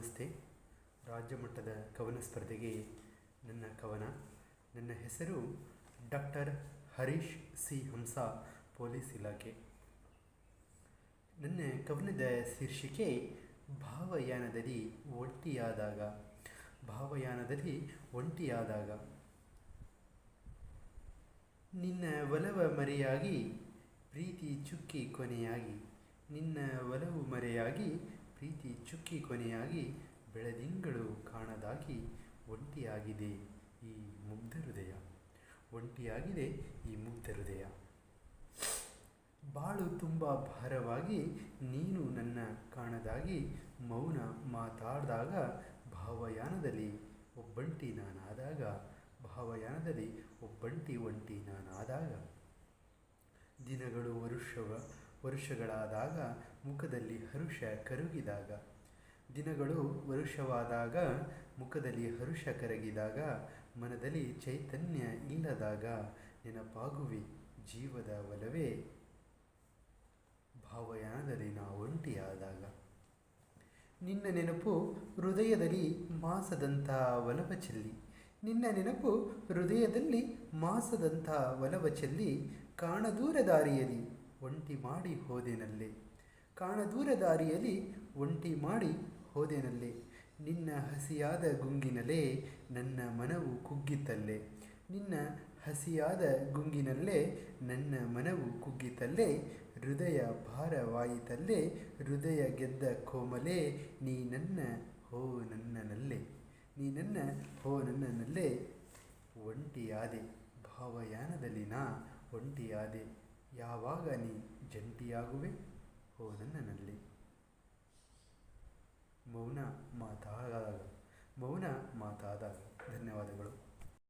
ನಮಸ್ತೆ ರಾಜ್ಯ ಮಟ್ಟದ ಕವನ ಸ್ಪರ್ಧೆಗೆ ನನ್ನ ಕವನ. ನನ್ನ ಹೆಸರು doctor Harish C. Hamsa, police ಇಲಾಖೆ. ನನ್ನ ಕವನದ ಶೀರ್ಷಿಕೆ ಭಾವಯಾನದಲ್ಲಿ ಒಂಟಿಯಾದಾಗ. ಭಾವಯಾನದಲ್ಲಿ ಒಂಟಿಯಾದಾಗ. ನಿನ್ನ ಒಲವ ಮರೆಯಾಗಿ, ಪ್ರೀತಿ ಚುಕ್ಕಿ ಕೊನೆಯಾಗಿ. ನಿನ್ನ ಒಲವು ಮರೆಯಾಗಿ ಪ್ರೀತಿ ಚುಕ್ಕಿ ಕೊನೆಯಾಗಿ ಬೆಳದಿಂಗಳು ಕಾಣದಾಗಿ ಒಂಟಿಯಾಗಿದೆ ಈ ಮುಗ್ಧ ಹೃದಯ. ಒಂಟಿಯಾಗಿದೆ ಈ ಮುಗ್ಧ ಹೃದಯ. ಬಾಳು ತುಂಬ ಭಾರವಾಗಿ ನೀನು ನನ್ನ ಕಾಣದಾಗಿ ಮೌನ ಮಾತಾಡಿದಾಗ ಭಾವಯಾನದಲ್ಲಿ ಒಬ್ಬಂಟಿ ನಾನಾದಾಗ, ಭಾವಯಾನದಲ್ಲಿ ಒಬ್ಬಂಟಿ ಒಂಟಿ ನಾನಾದಾಗ. ದಿನಗಳು, ವರುಷವ ವರುಷಗಳಾದಾಗ ಮುಖದಲ್ಲಿ ಹರುಷ ಕರಗಿದಾಗ. ದಿನಗಳು ವರುಷವಾದಾಗ ಮುಖದಲ್ಲಿ ಹರುಷ ಕರಗಿದಾಗ. ಮನದಲ್ಲಿ ಚೈತನ್ಯ ಇಲ್ಲದಾಗ. ನೆನಪಾಗುವೆ ಜೀವದ ಒಲವೇ. ಭಾವಯಾನದಲ್ಲಿ ನಾವು ಒಂಟಿಯಾದಾಗ. ನಿನ್ನ ನೆನಪು ಹೃದಯದಲ್ಲಿ ಮಾಸದಂಥ ಒಲವ ಚೆಲ್ಲಿ. ನಿನ್ನ ನೆನಪು ಹೃದಯದಲ್ಲಿ ಮಾಸದಂಥ ಒಲವ ಚೆಲ್ಲಿ. ಕಾಣದೂರ ದಾರಿಯಲ್ಲಿ ಒಂಟಿ ಮಾಡಿ ಹೋದೆನಲ್ಲಿ. ಕಾಣದೂರ ದಾರಿಯಲ್ಲಿ ಒಂಟಿ ಮಾಡಿ ಹೋದೆನಲ್ಲಿ. ನಿನ್ನ ಹಸಿಯಾದ ಗುಂಗಿನಲ್ಲೇ ನನ್ನ ಮನವು ಕುಗ್ಗಿತಲ್ಲೇ. ನಿನ್ನ ಹಸಿಯಾದ ಗುಂಗಿನಲ್ಲೇ ನನ್ನ ಮನವು ಕುಗ್ಗಿತಲ್ಲೇ. ಹೃದಯ ಭಾರವಾಯಿತಲ್ಲೇ. ಹೃದಯ ಗೆದ್ದ ಕೋಮಲೆ, ನೀ ನನ್ನ ಹೋ ನನ್ನನಲ್ಲೇ. ನೀ ನನ್ನ ಹೋ ನನ್ನನಲ್ಲೇ. ಒಂಟಿಯಾದೆ ಭಾವಯಾನದಲ್ಲಿ ನಾ ಒಂಟಿಯಾದೆ. ಯಾವಾಗ ನೀ ಜಂಟಿಯಾಗುವೆ? ಹೋ ನನ್ನನಲ್ಲಿ. ಮೌನ ಮಾತಾದಾಗ ಮೌನ ಮಾತಾದಾಗ ಧನ್ಯವಾದಗಳು.